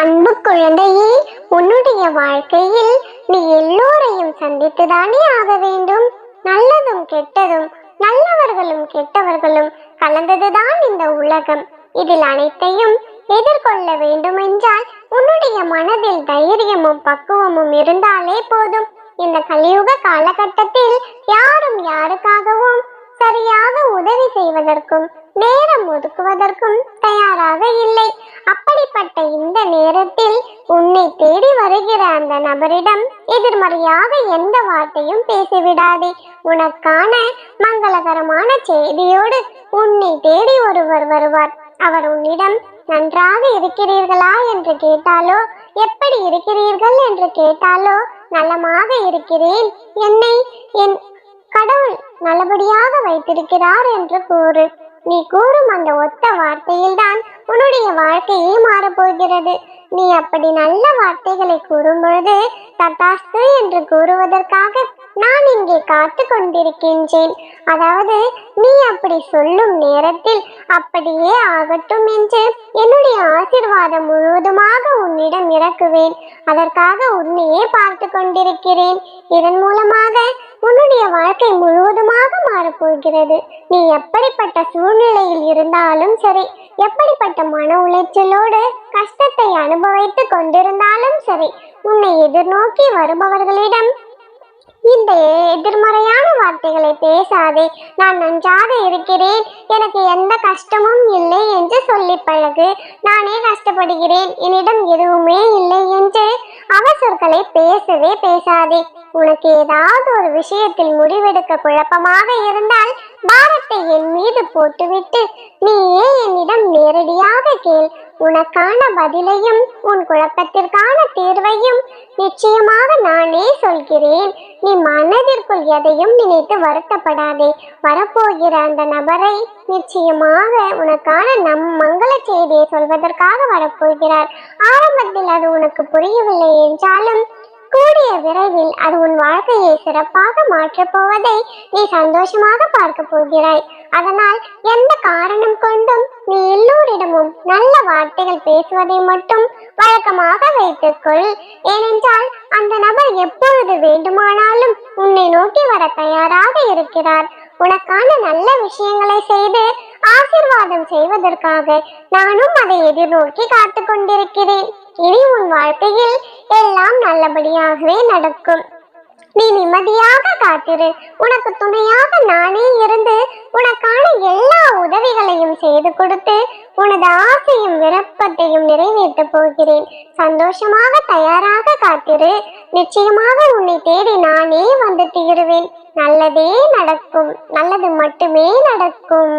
அன்பு குழந்தையே உன்னுடைய வாழ்க்கையில் நீ எல்லோரையும் சந்தித்துதானே ஆக வேண்டும். நல்லதும் கெட்டதும் நல்லவர்களும் கெட்டவர்களும் கலந்ததுதான் இந்த உலகம். இதில் அனைத்தையும் எதிர்கொள்ள வேண்டுமென்றால் உன்னுடைய மனதில் தைரியமும் பக்குவமும் இருந்தாலே போதும். இந்த கலியுக காலகட்டத்தில் யாரும் யாருக்காகவும் சரியாக உதவி செய்வதற்கும் நேரம் ஒதுக்குவதற்கும் தயாராக இல்லை. இந்த நேரத்தில் உன்னை தேடி வருகிற அந்த நபரிடம் எதிர்மறையாக எந்த வார்த்தையும் பேசிவிடாதே. உனக்கான மங்களகரமான செய்தியோடு உன்னை தேடி ஒருவர் வருவார். அவர் உன்னிடம் நன்றாக இருக்கிறீர்களா? என்று கேட்டாலோ எப்படி இருக்கிறீர்கள்? என்று கேட்டாலோ நலமாக இருக்கிறேன். என்னை என் கடவுள் நல்லபடியாக வைத்திருக்கிறார் என்று கூறு. நீ கூறும் அந்த ஒத்த வார்த்தையில்தான் உன்னுடைய வாழ்க்கையே மாறப்போகிறது. நீ அப்படி நல்ல வார்த்தைகளை கூறும்பொழுது பொழுது என்று கூறுவதற்காக நான் இங்கே காத்து கொண்டிருக்கின்றேன் அதாவது நீ அப்படி சொல்லும் நேரத்தில் அப்படியே ஆகட்டும் என்று என்னுடைய ஆசிர்வாதம் முழுவதுமாக உன்னிடம் இறக்குவேன். அதற்காக உன்னையே பார்த்து கொண்டிருக்கிறேன். இதன் மூலமாக உன்னுடைய வாழ்க்கை முழுவதுமாக மாறப்போகிறது. நீ எப்படிப்பட்ட சூழ்நிலையில் இருந்தாலும் சரி எப்படிப்பட்ட மன உளைச்சலோடு கஷ்டத்தை அனுபவித்துக் கொண்டிருந்தாலும் சரி உன்னை எதிர்நோக்கி வருபவர்களிடம் இந்த எதிர்மறையான வார்த்தைகளை பேசாதே. நான் நன்றாக இருக்கிறேன். எனக்கு எந்த கஷ்டமும் இல்லை என்று சொல்லி பழகு. நானே கஷ்டப்படுகிறேன். என்னிடம் எதுவுமே இல்லை என்று அவசர்களை பேசவே பேசாதே. உனக்கு ஏதாவது ஒரு விஷயத்தில் முடிவெடுக்க குழப்பமாக இருந்தால் பாரத்தை என் மீது போட்டுவிட்டு நீயே என்னிடம் நேரடியாக கேள். உனக்கான பதிலையும் உன் குழப்பத்திற்கான தீர்வையும் நிச்சயமாக நானே சொல்கிறேன். நீ மனதிற்குள் எதையும் நினைத்து வருத்தப்படாதே. வரப்போகிற அந்த நபரை நிச்சயமாக உனக்கான நம் மங்கள செய்தியை சொல்வதற்காக வரப்போகிறார். ஆரம்பத்தில் அது உனக்கு புரியவில்லை என்றாலும் கூடிய விரைவில் அது உன் வாழ்க்கையை சிறப்பாக மாற்றப் போவதை நீ சந்தோஷமாக பார்க்க போகிறாய். அதனால் எந்த காரணம் கொண்டும் நீ எல்லோரிடமும் நல்ல வார்த்தைகள் பேசுவதை மட்டும் வழக்கமாக வைத்துக்கொள். ஏனென்றால் அந்த நபர் எப்பொழுது வேண்டுமானாலும் உன்னை நோக்கி வர தயாராக இருக்கிறார். உனக்கான நல்ல விஷயங்களை செய்து ஆசிர்வாதம் செய்வதற்காக நானும் அதை எதிர்நோக்கி காத்து கொண்டிருக்கிறேன் இனி உன் வாழ்க்கையில் எல்லாம் நல்லபடியாகவே நடக்கும். நீ நிம்மதியாக காத்திரு. உனக்கு துணையாக நானே இருந்து உனக்கான எல்லா உதவிகளையும் செய்து கொடுத்து உனது ஆசையும் விருப்பத்தையும் நிறைவேற்றப் போகிறேன். சந்தோஷமாக தயாராக காத்திரு. நிச்சயமாக உன்னை தேடி நானே வந்து தீருவேன். நல்லதே நடக்கும். நல்லது மட்டுமே நடக்கும்.